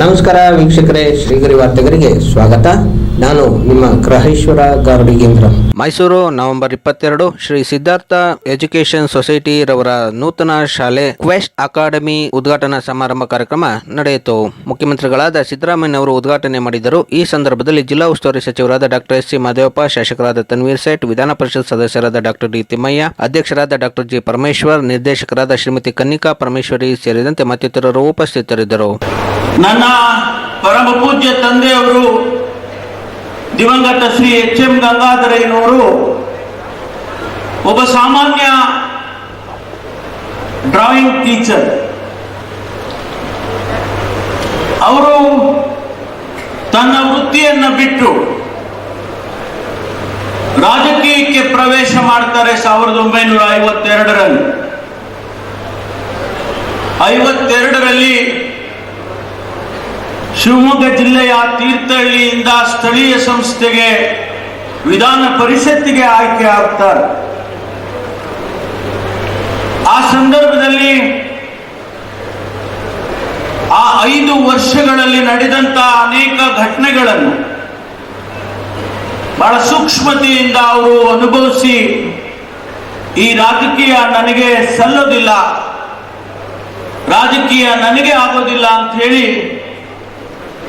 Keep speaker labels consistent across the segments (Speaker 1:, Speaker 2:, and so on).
Speaker 1: ನಮಸ್ಕಾರ ವೀಕ್ಷಕರೇ ಶ್ರೀಗರಿ ವಾರ್ತೆಗರಿಗೆ ಸ್ವಾಗತ. ನಾನು ನಿಮ್ಮ ಗ್ರಹೇಶ್ವರ ಗಾರ್ಡಿಗೇಂದ್ರ.
Speaker 2: ಮೈಸೂರು ನವೆಂಬರ್ ಇಪ್ಪತ್ತೆರಡು ಶ್ರೀ ಸಿದ್ಧಾರ್ಥ ಎಜುಕೇಶನ್ ಸೊಸೈಟಿ ರವರ ನೂತನ ಶಾಲೆ ಕ್ವೆಸ್ಟ್ ಅಕಾಡೆಮಿ ಉದ್ಘಾಟನಾ ಸಮಾರಂಭ ಕಾರ್ಯಕ್ರಮ ನಡೆಯಿತು. ಮುಖ್ಯಮಂತ್ರಿಗಳಾದ ಸಿದ್ದರಾಮಯ್ಯ ಅವರು ಉದ್ಘಾಟನೆ ಮಾಡಿದರು. ಈ ಸಂದರ್ಭದಲ್ಲಿ ಜಿಲ್ಲಾ ಉಸ್ತುವಾರಿ ಸಚಿವರಾದ ಡಾಕ್ಟರ್ ಎಸ್ ಸಿ ಮಹದೇವಪ್ಪ ಶಾಸಕರಾದ ತನ್ವೀರ್ ಸೇಠ್ ವಿಧಾನ ಪರಿಷತ್ ಸದಸ್ಯರಾದ ಡಾಕ್ಟರ್ ಡಿ ತಿಮ್ಮಯ್ಯ ಅಧ್ಯಕ್ಷರಾದ ಡಾಕ್ಟರ್ ಜಿ ಪರಮೇಶ್ವರ್ ನಿರ್ದೇಶಕರಾದ ಶ್ರೀಮತಿ ಕನ್ನಿಕಾ ಪರಮೇಶ್ವರಿ ಸೇರಿದಂತೆ ಮತ್ತಿತರರು ಉಪಸ್ಥಿತರಿದ್ದರು.
Speaker 3: ನನ್ನ ಪರಮ ಪೂಜ್ಯ ತಂದೆಯವರು ದಿವಂಗತ ಶ್ರೀ ಎಚ್ ಎಂ ಗಂಗಾಧರಯ್ಯನವರು ಒಬ್ಬ ಸಾಮಾನ್ಯ ಡ್ರಾಯಿಂಗ್ ಟೀಚರ್. ಅವರು ತನ್ನ ವೃತ್ತಿಯನ್ನು ಬಿಟ್ಟು ರಾಜಕೀಯಕ್ಕೆ ಪ್ರವೇಶ ಮಾಡ್ತಾರೆ ಸಾವಿರದ ಒಂಬೈನೂರ ಐವತ್ತೆರಡರಲ್ಲಿ. ಐವತ್ತೆರಡರಲ್ಲಿ ಶಿವಮೊಗ್ಗ ಜಿಲ್ಲೆಯ ತೀರ್ಥಹಳ್ಳಿಯಿಂದ ಸ್ಥಳೀಯ ಸಂಸ್ಥೆಗೆ ವಿಧಾನ ಪರಿಷತ್ತಿಗೆ ಆಯ್ಕೆ ಆಗ್ತಾರೆ. ಆ ಸಂದರ್ಭದಲ್ಲಿ ಆ ಐದು ವರ್ಷಗಳಲ್ಲಿ ನಡೆದಂತ ಅನೇಕ ಘಟನೆಗಳನ್ನು ಬಹಳ ಸೂಕ್ಷ್ಮತೆಯಿಂದ ಅವರು ಅನುಭವಿಸಿ ಈ ರಾಜಕೀಯ ನನಗೆ ಸಲ್ಲೋದಿಲ್ಲ ರಾಜಕೀಯ ನನಗೆ ಆಗೋದಿಲ್ಲ ಅಂತ ಹೇಳಿ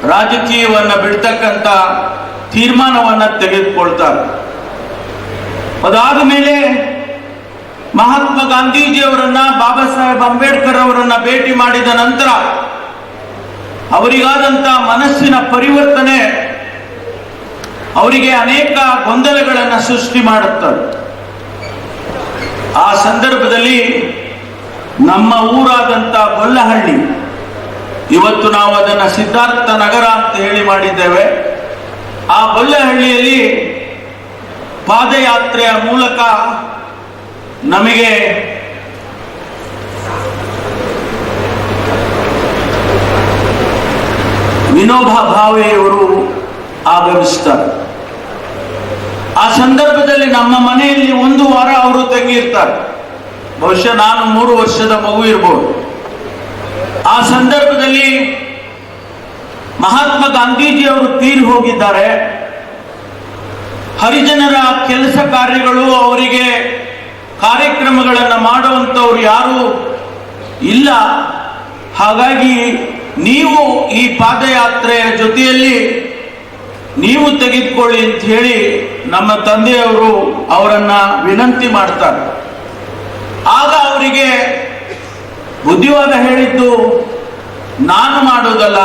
Speaker 3: ರಾಜಕೀಯವನ್ನ ಬಿಡ್ತಕ್ಕಂಥ ತೀರ್ಮಾನವನ್ನ ತೆಗೆದುಕೊಳ್ತಾರೆ. ಅದಾದ ಮೇಲೆ ಮಹಾತ್ಮ ಗಾಂಧೀಜಿಯವರನ್ನ, ಬಾಬಾ ಸಾಹೇಬ್ ಅಂಬೇಡ್ಕರ್ ಅವರನ್ನ ಭೇಟಿ ಮಾಡಿದ ನಂತರ ಅವರಿಗಾದಂತ ಮನಸ್ಸಿನ ಪರಿವರ್ತನೆ ಅವರಿಗೆ ಅನೇಕ ಗೊಂದಲಗಳನ್ನು ಸೃಷ್ಟಿ ಮಾಡುತ್ತಾರೆ. ಆ ಸಂದರ್ಭದಲ್ಲಿ ನಮ್ಮ ಊರಾದಂತ ಗೊಲ್ಲಹಳ್ಳಿ ಇವತ್ತು ನಾವು ಅದನ್ನ ಸಿದ್ಧಾರ್ಥ ನಗರ ಅಂತ ಹೇಳಿ ಮಾಡಿದ್ದೇವೆ. ಆ ಬೊಲ್ಲೆಹಳ್ಳಿಯಲ್ಲಿ ಪಾದಯಾತ್ರೆಯ ಮೂಲಕ ನಮಗೆ ವಿನೋಬಾ ಭಾವೆಯವರು ಆಗಮಿಸ್ತಾರೆ. ಆ ಸಂದರ್ಭದಲ್ಲಿ ನಮ್ಮ ಮನೆಯಲ್ಲಿ ಒಂದು ವಾರ ಅವರು ತಂಗಿರ್ತಾರೆ. ಬಹುಶಃ ನಾನು ಮೂರು ವರ್ಷದ ಮಗು ಇರ್ಬೋದು. ಆ ಸಂದರ್ಭದಲ್ಲಿ ಮಹಾತ್ಮ ಗಾಂಧೀಜಿ ಅವರು ತೀರಿ ಹೋಗಿದ್ದಾರೆ. ಹರಿಜನರ ಕೆಲಸ ಕಾರ್ಯಗಳು ಅವರಿಗೆ ಕಾರ್ಯಕ್ರಮಗಳನ್ನು ಮಾಡುವಂಥವ್ರು ಯಾರು ಇಲ್ಲ. ಹಾಗಾಗಿ ನೀವು ಈ ಪಾದಯಾತ್ರೆಯ ಜೊತೆಯಲ್ಲಿ ನೀವು ತೆಗೆದುಕೊಳ್ಳಿ ಅಂತ ಹೇಳಿ ನಮ್ಮ ತಂದೆಯವರು ಅವರನ್ನ ವಿನಂತಿ ಮಾಡ್ತಾರೆ. ಆಗ ಅವರಿಗೆ ಬುದ್ಧಿವಾದ ಹೇಳಿದ್ದು, ನಾನು ಮಾಡೋದಲ್ಲ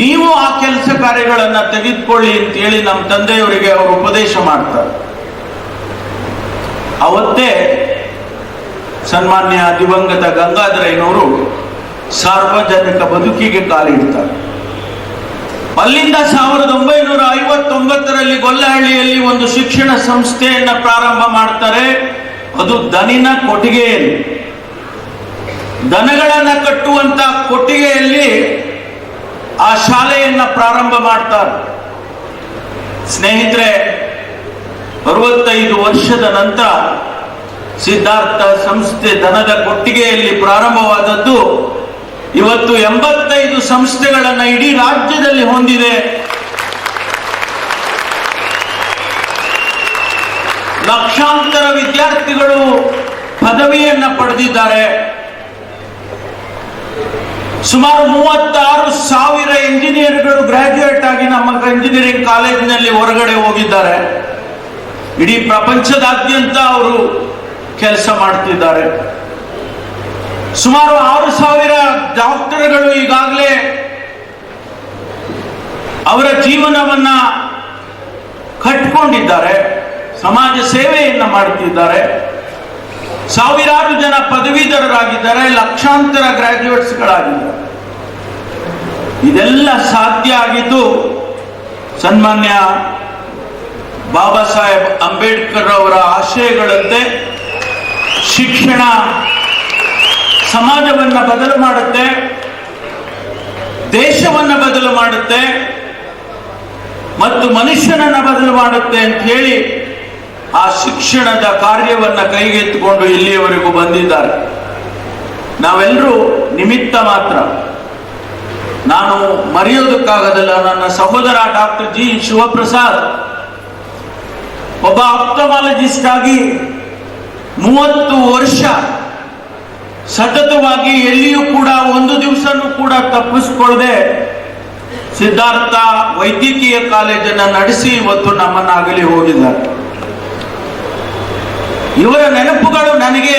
Speaker 3: ನೀವು ಆ ಕೆಲಸ ಕಾರ್ಯಗಳನ್ನ ತೆಗೆದುಕೊಳ್ಳಿ ಅಂತ ಹೇಳಿ ನಮ್ಮ ತಂದೆಯವರಿಗೆ ಅವರು ಉಪದೇಶ ಮಾಡ್ತಾರೆ. ಅವತ್ತೇ ಸನ್ಮಾನ್ಯ ದಿವಂಗತ ಗಂಗಾಧರಯ್ಯನವರು ಸಾರ್ವಜನಿಕ ಬದುಕಿಗೆ ಕಾಲಿಡ್ತಾರೆ. ಅಲ್ಲಿಂದ ಸಾವಿರದ ಒಂಬೈನೂರ ಐವತ್ತೊಂಬತ್ತರಲ್ಲಿ ಗೊಲ್ಲಹಳ್ಳಿಯಲ್ಲಿ ಒಂದು ಶಿಕ್ಷಣ ಸಂಸ್ಥೆಯನ್ನ ಪ್ರಾರಂಭ ಮಾಡ್ತಾರೆ. ಅದು ದನಿನ ಕೊಟ್ಟಿಗೆಯಲ್ಲಿ ದನಗಳನ್ನ ಕಟ್ಟುವಂತ ಕೊಟ್ಟಿಗೆಯಲ್ಲಿ ಆ ಶಾಲೆಯನ್ನ ಪ್ರಾರಂಭ ಮಾಡ್ತಾರೆ. ಸ್ನೇಹಿತರೆ, ಅರವತ್ತೈದು ವರ್ಷದ ನಂತರ ಸಿದ್ಧಾರ್ಥ ಸಂಸ್ಥೆ ದನದ ಕೊಟ್ಟಿಗೆಯಲ್ಲಿ ಪ್ರಾರಂಭವಾದದ್ದು ಇವತ್ತು ಎಂಬತ್ತೈದು ಸಂಸ್ಥೆಗಳನ್ನ ಇಡೀ ರಾಜ್ಯದಲ್ಲಿ ಹೊಂದಿದೆ. ಲಕ್ಷಾಂತರ ವಿದ್ಯಾರ್ಥಿಗಳು ಪದವಿಯನ್ನ ಪಡೆದಿದ್ದಾರೆ. ಸುಮಾರು ಮೂವತ್ತಾರು ಸಾವಿರ ಇಂಜಿನಿಯರ್ಗಳು ಗ್ರಾಜ್ಯುಯೇಟ್ ಆಗಿ ನಮ್ಮ ಇಂಜಿನಿಯರಿಂಗ್ ಕಾಲೇಜಿನಲ್ಲಿ ಹೊರಗಡೆ ಹೋಗಿದ್ದಾರೆ. ಇಡೀ ಪ್ರಪಂಚದಾದ್ಯಂತ ಅವರು ಕೆಲಸ ಮಾಡ್ತಿದ್ದಾರೆ. ಸುಮಾರು ಆರು ಸಾವಿರ ಡಾಕ್ಟರ್ಗಳು ಈಗಾಗಲೇ ಅವರ ಜೀವನವನ್ನ ಕಟ್ಕೊಂಡಿದ್ದಾರೆ. ಸಮಾಜ ಸೇವೆಯನ್ನ ಮಾಡುತ್ತಿದ್ದಾರೆ ಸಾವಿರಾರು ಜನ ಪದವೀಧರರಾಗಿದ್ದಾರೆ, ಲಕ್ಷಾಂತರ ಗ್ರಾಜ್ಯುಯೇಟ್ಸ್ಗಳಾಗಿದ್ದಾರೆ ಇದೆಲ್ಲ ಸಾಧ್ಯ ಆಗಿದ್ದು ಸನ್ಮಾನ್ಯ ಬಾಬಾ ಸಾಹೇಬ್ ಅಂಬೇಡ್ಕರ್ ಅವರ ಆಶಯಗಳಂತೆ ಶಿಕ್ಷಣ ಸಮಾಜವನ್ನ ಬದಲು ಮಾಡುತ್ತೆ, ದೇಶವನ್ನ ಬದಲು ಮಾಡುತ್ತೆ, ಮತ್ತು ಮನುಷ್ಯನನ್ನ ಬದಲು ಮಾಡುತ್ತೆ ಅಂತ ಹೇಳಿ ಆ ಶಿಕ್ಷಣದ ಕಾರ್ಯವನ್ನ ಕೈಗೆತ್ತಿಕೊಂಡು ಇಲ್ಲಿಯವರೆಗೂ ಬಂದಿದ್ದಾರೆ. ನಾವೆಲ್ಲರೂ ನಿಮಿತ್ತ ಮಾತ್ರ. ನಾನು ಮರೆಯೋದಕ್ಕಾಗದಲ್ಲ, ನನ್ನ ಸಹೋದರ ಡಾಕ್ಟರ್ ಜಿ ಶಿವಪ್ರಸಾದ್. ಒಬ್ಬ ಆಪ್ತಮಾಲಜಿಸ್ಟ್ ಆಗಿ ಮೂವತ್ತು ವರ್ಷ ಸತತವಾಗಿ ಎಲ್ಲಿಯೂ ಕೂಡ ಒಂದು ದಿವಸನೂ ಕೂಡ ತಪ್ಪಿಸ್ಕೊಳ್ಳದೆ ಸಿದ್ಧಾರ್ಥ ವೈದ್ಯಕೀಯ ಕಾಲೇಜನ್ನು ನಡೆಸಿ ಇವತ್ತು ನಮ್ಮನ್ನ ಅಗಲಿ ಹೋಗಿದ್ದಾರೆ. ಇವರ ನೆನಪುಗಳು ನನಗೆ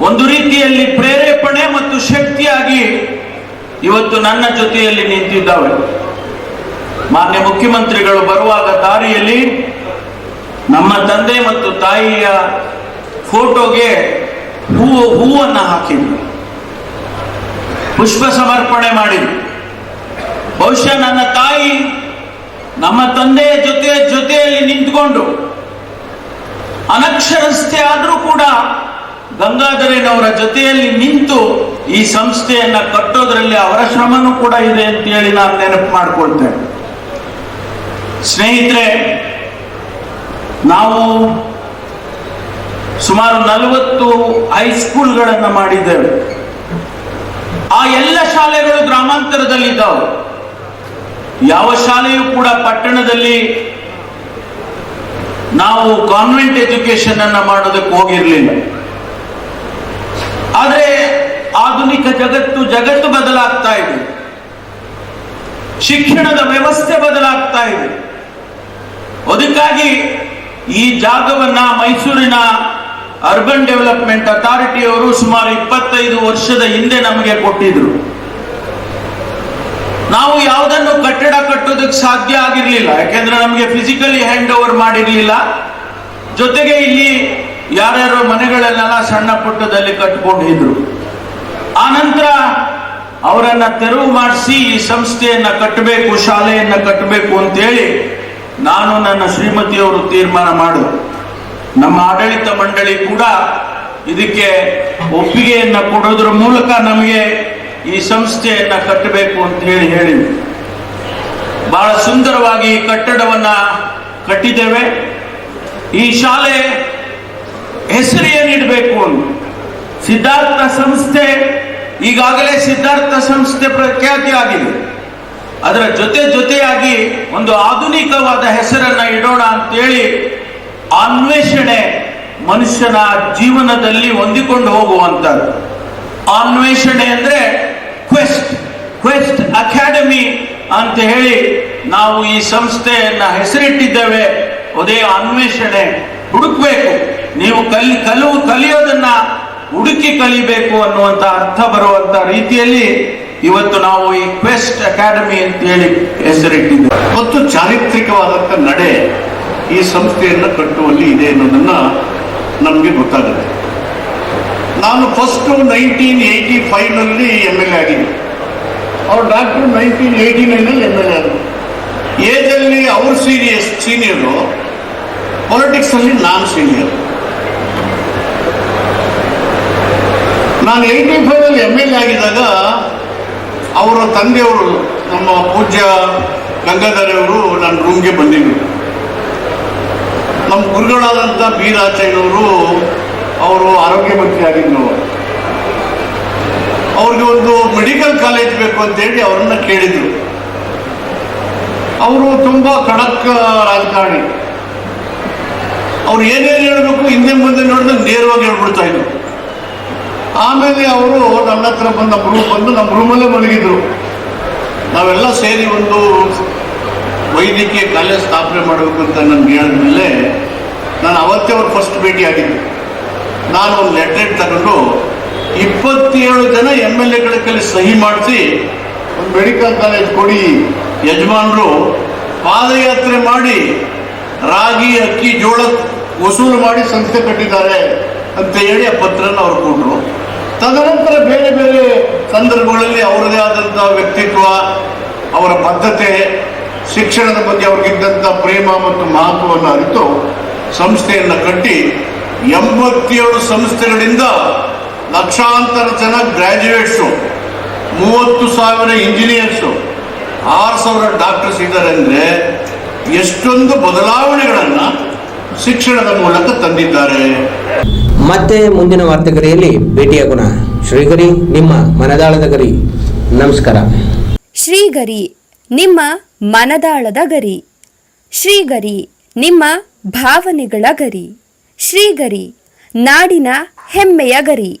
Speaker 3: ಒಂದು ರೀತಿಯಲ್ಲಿ ಪ್ರೇರೇಪಣೆ ಮತ್ತು ಶಕ್ತಿಯಾಗಿ ಇವತ್ತು ನನ್ನ ಜೊತೆಯಲ್ಲಿ ನಿಂತಿದ್ದಾವೆ. ಮಾನ್ಯ ಮುಖ್ಯಮಂತ್ರಿಗಳು ಬರುವಾಗ ದಾರಿಯಲ್ಲಿ ನಮ್ಮ ತಂದೆ ಮತ್ತು ತಾಯಿಯ ಫೋಟೋಗೆ ಹೂವು ಹೂವನ್ನು ಹಾಕಿದ್ರು. ಪುಷ್ಪ ಸಮರ್ಪಣೆ ಮಾಡಿದ್ರು. ಬಹುಶಃ ನನ್ನ ತಾಯಿ ನಮ್ಮ ತಂದೆಯ ಜೊತೆ, ಜೊತೆಯಲ್ಲಿ ನಿಂತ್ಕೊಂಡು ಅನಕ್ಷರಸ್ಥೆ ಆದರೂ ಕೂಡ ಗಂಗಾಧರೇನವರ ಜೊತೆಯಲ್ಲಿ ನಿಂತು ಈ ಸಂಸ್ಥೆಯನ್ನ ಕಟ್ಟೋದ್ರಲ್ಲಿ ಅವರ ಶ್ರಮನೂ ಕೂಡ ಇದೆ ಅಂತ ಹೇಳಿ ನಾನು ನೆನಪು ಮಾಡ್ಕೊಳ್ತೇನೆ. ಸ್ನೇಹಿತರೆ, ನಾವು ಸುಮಾರು ನಲವತ್ತು ಹೈಸ್ಕೂಲ್ಗಳನ್ನು ಮಾಡಿದ್ದೇವೆ. ಆ ಎಲ್ಲ ಶಾಲೆಗಳು ಗ್ರಾಮಾಂತರದಲ್ಲಿದ್ದಾವೆ. ಯಾವ ಶಾಲೆಯೂ ಕೂಡ ಪಟ್ಟಣದಲ್ಲಿ ನಾವು ಕಾನ್ವೆಂಟ್ ಎಜುಕೇಶನ್ ಅನ್ನ ಮಾಡೋದಕ್ಕೆ ಹೋಗಿರಲಿಲ್ಲ. ಆದರೆ ಆಧುನಿಕ ಜಗತ್ತು ಜಗತ್ತು ಬದಲಾಗ್ತಾ ಇದೆ. ಶಿಕ್ಷಣದ ವ್ಯವಸ್ಥೆ ಬದಲಾಗ್ತಾ ಇದೆ. ಅದಕ್ಕಾಗಿ ಈ ಜಾಗವನ್ನ ಮೈಸೂರಿನ ಅರ್ಬನ್ ಡೆವಲಪ್ಮೆಂಟ್ ಅಥಾರಿಟಿಯವರು ಸುಮಾರು ಇಪ್ಪತ್ತೈದು ವರ್ಷದ ಹಿಂದೆ ನಮಗೆ ಕೊಟ್ಟಿದ್ರು. ನಾವು ಯಾವುದನ್ನು ಕಟ್ಟಡ ಕಟ್ಟೋದಕ್ಕೆ ಸಾಧ್ಯ ಆಗಿರಲಿಲ್ಲ. ಯಾಕೆಂದ್ರೆ ನಮಗೆ ಫಿಸಿಕಲಿ ಹ್ಯಾಂಡ್ ಓವರ್ ಮಾಡಿರಲಿಲ್ಲ. ಜೊತೆಗೆ ಇಲ್ಲಿ ಯಾರ್ಯಾರೋ ಮನೆಗಳನ್ನೆಲ್ಲ ಸಣ್ಣ ಪುಟ್ಟದಲ್ಲಿ ಕಟ್ಕೊಂಡಿದ್ರು. ಆ ನಂತರ ಅವರನ್ನ ತೆರವು ಮಾಡಿಸಿ ಈ ಸಂಸ್ಥೆಯನ್ನ ಕಟ್ಟಬೇಕು, ಶಾಲೆಯನ್ನ ಕಟ್ಟಬೇಕು ಅಂತೇಳಿ ನಾನು ನನ್ನ ಶ್ರೀಮತಿಯವರು ತೀರ್ಮಾನ ಮಾಡು ನಮ್ಮ ಆಡಳಿತ ಮಂಡಳಿ ಕೂಡ ಇದಕ್ಕೆ ಒಪ್ಪಿಗೆಯನ್ನ ಕೊಡೋದ್ರ ಮೂಲಕ ನಮಗೆ ಈ ಸಂಸ್ಥೆಯನ್ನ ಕಟ್ಟಬೇಕು ಅಂತ ಹೇಳಿ ಹೇಳಿ ಬಹಳ ಸುಂದರವಾಗಿ ಕಟ್ಟಡವನ್ನ ಕಟ್ಟಿದ್ದೇವೆ. ಈ ಶಾಲೆ ಹೆಸರು ಏನಿಡಬೇಕು ಅಂತ. ಸಿದ್ಧಾರ್ಥ ಸಂಸ್ಥೆ ಈಗಾಗಲೇ ಸಿದ್ಧಾರ್ಥ ಸಂಸ್ಥೆ ಪ್ರಖ್ಯಾತಿ ಆಗಿದೆ. ಅದರ ಜೊತೆ ಜೊತೆಯಾಗಿ ಒಂದು ಆಧುನಿಕವಾದ ಹೆಸರನ್ನ ಇಡೋಣ ಅಂತೇಳಿ ಅನ್ವೇಷಣೆ ಮನುಷ್ಯನ ಜೀವನದಲ್ಲಿ ಹೊಂದಿಕೊಂಡು ಹೋಗುವಂಥದ್ದು ಅನ್ವೇಷಣೆ ಅಂದ್ರೆ ಕ್ವೆಸ್ಟ್ ಕ್ವೆಸ್ಟ್ ಅಕಾಡೆಮಿ ಅಂತ ಹೇಳಿ ನಾವು ಈ ಸಂಸ್ಥೆಯನ್ನ ಹೆಸರಿಟ್ಟಿದ್ದೇವೆ. ಅದೇ ಅನ್ವೇಷಣೆ. ಹುಡುಕ್ಬೇಕು. ನೀವು ಕಲಿ, ಕಲು, ಕಲಿಯೋದನ್ನ ಹುಡುಕಿ ಕಲಿಬೇಕು ಅನ್ನುವಂತ ಅರ್ಥ ಬರುವಂತ ರೀತಿಯಲ್ಲಿ ಇವತ್ತು ನಾವು ಈ ಕ್ವೆಸ್ಟ್ ಅಕಾಡೆಮಿ ಅಂತ ಹೇಳಿ ಹೆಸರಿಟ್ಟಿದ್ದೇವೆ.
Speaker 4: ಮತ್ತು ಚಾರಿತ್ರಿಕವಾದಂಥ ನಡೆ ಈ ಸಂಸ್ಥೆಯನ್ನು ಕಟ್ಟುವಲ್ಲಿ ಇದೆ ಅನ್ನೋದನ್ನ ನಮಗೆ ಗೊತ್ತಾಗುತ್ತೆ. ನಾನು ಫಸ್ಟ್ ನೈನ್ಟೀನ್ ಏಯ್ಟಿ ಫೈವ್ನಲ್ಲಿ ಎಂ ಎಲ್ ಎ ಆಗಿದ್ದೆ ಅವ್ರು ಡಾಕ್ಟ್ರು ನೈನ್ಟೀನ್ ಏಯ್ಟಿ ನೈನಲ್ಲಿ ಎಂ ಎಲ್ ಎ ಆದರು. ಏಜಲ್ಲಿ ಅವ್ರು ಸೀನಿಯಸ್ ಸೀನಿಯರು, ಪೊಲಿಟಿಕ್ಸಲ್ಲಿ ನಾನು ಸೀನಿಯರ್. ನಾನು ಏಯ್ಟಿ ಫೈವಲ್ಲಿ ಎಂ ಎಲ್ ಎ ಆಗಿದ್ದಾಗ ಅವರ ತಂದೆಯವರು ನಮ್ಮ ಪೂಜ್ಯ ಗಂಗಾಧರವರು ನನ್ನ ರೂಮ್ಗೆ ಬಂದಿದ್ದರು ನಮ್ಮ ಗುರುಗಳಾದಂಥ ಬೀರಾಚಯ್ಯನವರು ಅವರು ಆರೋಗ್ಯ ಮಂತ್ರಿ ಆಗಿದ್ರು ಅವ್ರಿಗೆ ಒಂದು ಮೆಡಿಕಲ್ ಕಾಲೇಜ್ ಬೇಕು ಅಂತೇಳಿ ಅವರನ್ನು ಕೇಳಿದ್ರು. ಅವರು ತುಂಬ ಖಡಕ್ ರಾಜಕಾರಣಿ. ಅವ್ರು ಏನೇನು ಹೇಳಬೇಕು, ಹಿಂದೆ ಮುಂದೆ ನೋಡಿದ್ರೆ ನೇರವಾಗಿ ಹೇಳ್ಬಿಡ್ತಾ ಇದ್ರು. ಆಮೇಲೆ ಅವರು ನನ್ನ ಹತ್ರ ಬಂದು ನಮ್ಮ ರೂಮ್ ಬಂದು ನಮ್ಮ ರೂಮಲ್ಲೇ ಮಲಗಿದ್ರು. ನಾವೆಲ್ಲ ಸೇರಿ ಒಂದು ವೈದ್ಯಕೀಯ ಕಾಲೇಜ್ ಸ್ಥಾಪನೆ ಮಾಡಬೇಕು ಅಂತ ನನ್ಗೆ ಹೇಳಿದ್ಮೇಲೆ ನಾನು ಅವತ್ತೇ ಅವ್ರು ಫಸ್ಟ್ ಭೇಟಿ ಆಗಿದ್ದೆ ನಾನು ಒಂದು ಲೆಟ್ರೇಟ್ ತಗೊಂಡು ಇಪ್ಪತ್ತೇಳು ಜನ ಎಂ ಎಲ್ ಎಗಳ ಕೈಲಿ ಸಹಿ ಮಾಡಿಸಿ ಒಂದು ಮೆಡಿಕಲ್ ಕಾಲೇಜ್ ಕೊಡಿ ಯಜಮಾನರು ಪಾದಯಾತ್ರೆ ಮಾಡಿ ರಾಗಿ, ಅಕ್ಕಿ, ಜೋಳ ವಸೂಲು ಮಾಡಿ ಸಂಸ್ಥೆ ಕಟ್ಟಿದ್ದಾರೆ ಅಂತ ಹೇಳಿ ಆ ಪತ್ರನ ಅವ್ರು ಕೊಟ್ಟರು ತದನಂತರ ಬೇರೆ ಬೇರೆ ಸಂದರ್ಭಗಳಲ್ಲಿ ಅವರದೇ ಆದಂತಹ ವ್ಯಕ್ತಿತ್ವ, ಅವರ ಬದ್ಧತೆ, ಶಿಕ್ಷಣದ ಬಗ್ಗೆ ಅವ್ರಿಗಿದ್ದಂಥ ಪ್ರೇಮ ಮತ್ತು ಮಹತ್ವವನ್ನು ಅರಿತು ಸಂಸ್ಥೆಯನ್ನು ಕಟ್ಟಿ ಎಂಬತ್ತೇಳು ಸಂಸ್ಥೆಗಳಿಂದ ಲಕ್ಷಾಂತರ ಜನ ಗ್ರ್ಯಾಜುಯೇಟ್ಸು ಮೂವತ್ತು ಸಾವಿರ ಇಂಜಿನಿಯರ್ಸು ಆರು ಸಾವಿರ ಡಾಕ್ಟರ್ಸ್ ಇದ್ದಾರೆ ಅಂದರೆ ಎಷ್ಟೊಂದು ಬದಲಾವಣೆಗಳನ್ನು ಶಿಕ್ಷಣದ ಮೂಲಕ ತಂದಿದ್ದಾರೆ.
Speaker 1: ಮತ್ತೆ ಮುಂದಿನ ವಾರ್ತೆಗರಿಯಲ್ಲಿ ಭೇಟಿಯಾಗೋಣ ಶ್ರೀಗರಿ ನಿಮ್ಮ ಮನದಾಳದ ಗರಿ. ನಮಸ್ಕಾರ.
Speaker 5: ಶ್ರೀಗರಿ ನಿಮ್ಮ ಮನದಾಳದ ಗರಿ. ಶ್ರೀಗರಿ ನಿಮ್ಮ ಭಾವನೆಗಳ ಗರಿ. ಶ್ರೀಗರಿ ನಾಡಿನ ಹೆಮ್ಮೆಯ ಗರಿ.